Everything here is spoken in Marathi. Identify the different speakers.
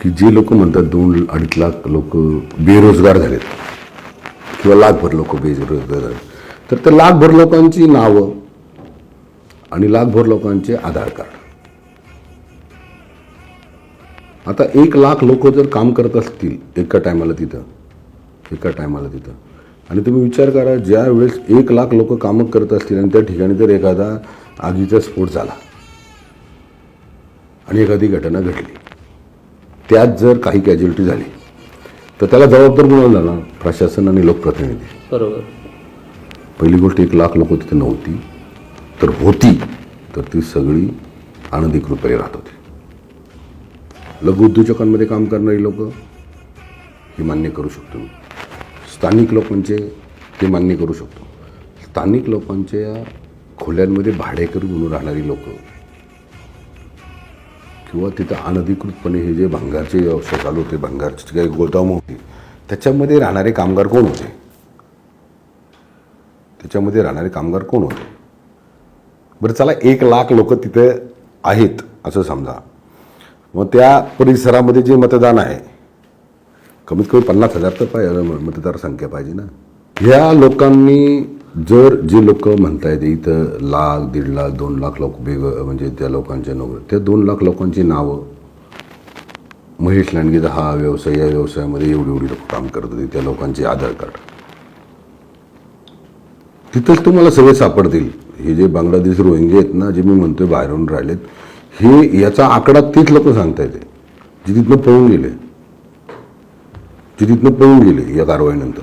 Speaker 1: की जे लोक म्हणतात दोन अडीच लाख लोक बेरोजगार झालेत किंवा लाखभर लोक बेरोजगार झाले तर त्या लाखभर लोकांची नावं आणि लाखभर लोकांचे आधार कार्ड. आता एक लाख लोक जर काम करत असतील एका टायमाला तिथं एका टायमाला तिथं आणि तुम्ही विचार करा ज्या वेळेस एक लाख लोक कामं करत असतील आणि त्या ठिकाणी जर एखादा आगीचा स्फोट झाला आणि एखादी घटना घडली त्यात जर काही कॅज्युलिटी झाली तर त्याला जबाबदार कोणाला जाणार? प्रशासन आणि लोकप्रतिनिधी.
Speaker 2: बरोबर.
Speaker 1: पहिली गोष्ट एक लाख लोक तिथे नव्हती तर होती तर ती सगळी अनधिकृतपणे राहत होती. लघु उद्योजकांमध्ये काम करणारी लोक हे मान्य करू शकतो. मी स्थानिक लोकांचे ते मान्य करू शकतो. स्थानिक लोकांच्या खोल्यांमध्ये भाडेकरू म्हणून राहणारी लोक किंवा तिथं अनधिकृतपणे हे जे भांगारचे व्यवसाय चालू होते भांगारचे काही गोदाम होते त्याच्यामध्ये राहणारे कामगार कोण होते? त्याच्यामध्ये राहणारे कामगार कोण होते? बरं चला एक लाख लोक तिथे आहेत असं समजा. मग त्या परिसरामध्ये जे मतदान आहे कमीत कमी पन्नास हजार तर पाहिजे मतदार संख्या पाहिजे ना. ह्या लोकांनी जर जे लोक म्हणतायत इथं लाख दीड लाख दोन लाख लोक वेग म्हणजे त्या लोकांच्या नोकरी त्या दोन लाख लोकांची नावं. महेश लांडगेचा हा व्यवसाय या व्यवसायामध्ये एवढी एवढी लोक काम करत होती त्या लोकांचे आधार कार्ड. तिथंच तुम्हाला सगळे सापडतील. हे जे बांगलादेश रोहिंगे आहेत ना जे मी म्हणतोय बाहेरून राहिलेत हे याचा आकडा तीच लोक सांगतायत. जे तिथनं पळून गेले. जे तिथनं पळून गेले या कारवाईनंतर.